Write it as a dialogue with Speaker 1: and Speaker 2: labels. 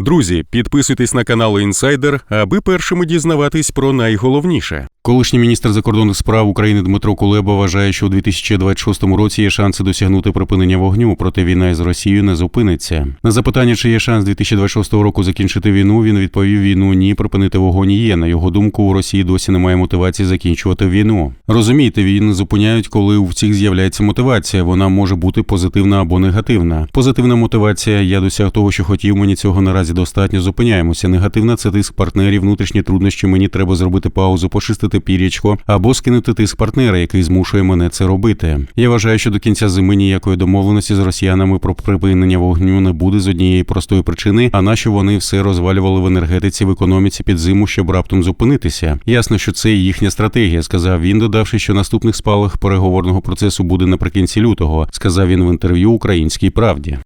Speaker 1: Друзі, підписуйтесь на канал Інсайдер, аби першими дізнаватись про найголовніше. Колишній міністр закордонних справ України Дмитро Кулеба вважає, що у 2026 році є шанси досягнути припинення вогню, проте війна із Росією не зупиниться. На запитання, чи є шанс 2026 року закінчити війну, він відповів: війну ні, припинити вогонь є. На його думку, у Росії досі немає мотивації закінчувати війну. Розумієте, війни зупиняють, коли у всіх з'являється мотивація. Вона може бути позитивна або негативна. Позитивна мотивація я досяг того, що хотів. Мені цього наразі достатньо. Зупиняємося. Негативна це тиск партнерів, внутрішні труднощі. Мені треба зробити паузу, почистити пір'ячко або скинути тиск партнера, який змушує мене це робити. Я вважаю, що до кінця зими ніякої домовленості з росіянами про припинення вогню не буде з однієї простої причини. А нащо вони все розвалювали в енергетиці в економіці під зиму, щоб раптом зупинитися? Ясно, що це їхня стратегія, сказав він, додавши, що наступних спалах переговорного процесу буде наприкінці лютого. Сказав він в інтерв'ю Українській правді.